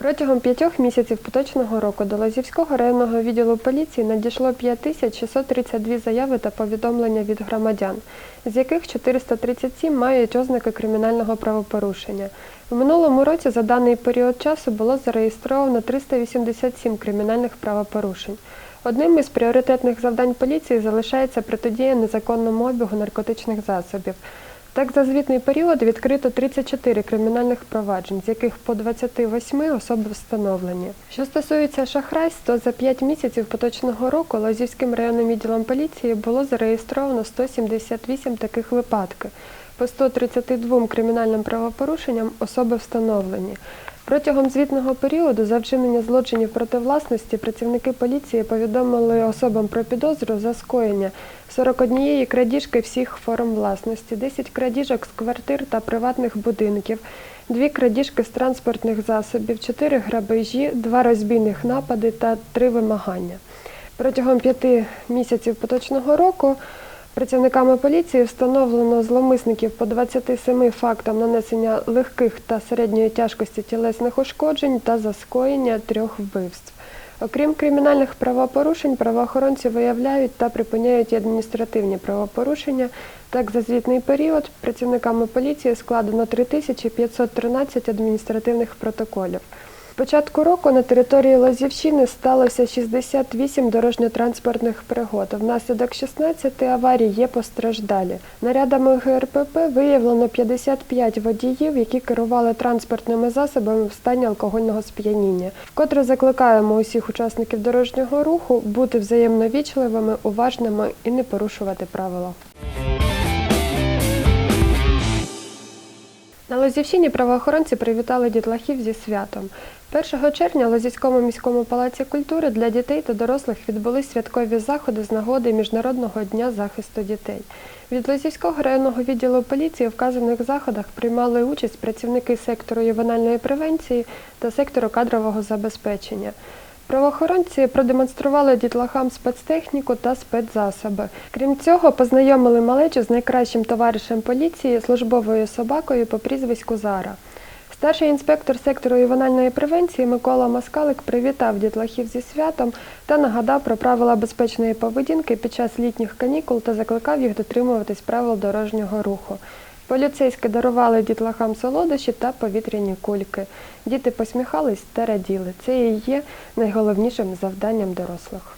Протягом п'ятьох місяців поточного року до Лозівського районного відділу поліції надійшло 5632 заяви та повідомлення від громадян, з яких 437 мають ознаки кримінального правопорушення. В минулому році за даний період часу було зареєстровано 387 кримінальних правопорушень. Одним із пріоритетних завдань поліції залишається протидія незаконному обігу наркотичних засобів. Так, за звітний період відкрито 34 кримінальних проваджень, з яких по 28 особи встановлені. Що стосується шахрайств, то за 5 місяців поточного року Лазівським районним відділом поліції було зареєстровано 178 таких випадків. По 132 кримінальним правопорушенням особи встановлені. Протягом звітного періоду за вчинення злочинів проти власності працівники поліції повідомили особам про підозру за скоєння 41 крадіжки всіх форм власності, 10 крадіжок з квартир та приватних будинків, 2 крадіжки з транспортних засобів, 4 грабежі, 2 розбійних напади та 3 вимагання. Протягом п'яти місяців поточного року працівниками поліції встановлено зловмисників по 27 фактам нанесення легких та середньої тяжкості тілесних ушкоджень та за скоєння трьох вбивств. Окрім кримінальних правопорушень, правоохоронці виявляють та припиняють і адміністративні правопорушення. Так, за звітний період працівниками поліції складено 3513 адміністративних протоколів. Початку року на території Лозівщини сталося 68 дорожньо-транспортних пригод. Внаслідок 16 аварій є постраждалі. Нарядами ГРПП виявлено 55 водіїв, які керували транспортними засобами в стані алкогольного сп'яніння. Вкотре закликаємо усіх учасників дорожнього руху бути взаємно вічливими, уважними і не порушувати правила. На Лозівщині правоохоронці привітали дітлахів зі святом. 1 червня в Лозівському міському палаці культури для дітей та дорослих відбулись святкові заходи з нагоди Міжнародного дня захисту дітей. Від Лозівського районного відділу поліції в вказаних заходах приймали участь працівники сектору ювенальної превенції та сектору кадрового забезпечення. Правоохоронці продемонстрували дітлахам спецтехніку та спецзасоби. Крім цього, познайомили малечу з найкращим товаришем поліції службовою собакою по прізвиську Зара. Старший інспектор сектору ювенальної превенції Микола Москалик привітав дітлахів зі святом та нагадав про правила безпечної поведінки під час літніх канікул та закликав їх дотримуватись правил дорожнього руху. Поліцейські дарували дітлахам солодощі та повітряні кульки. Діти посміхались та раділи. Це і є найголовнішим завданням дорослих.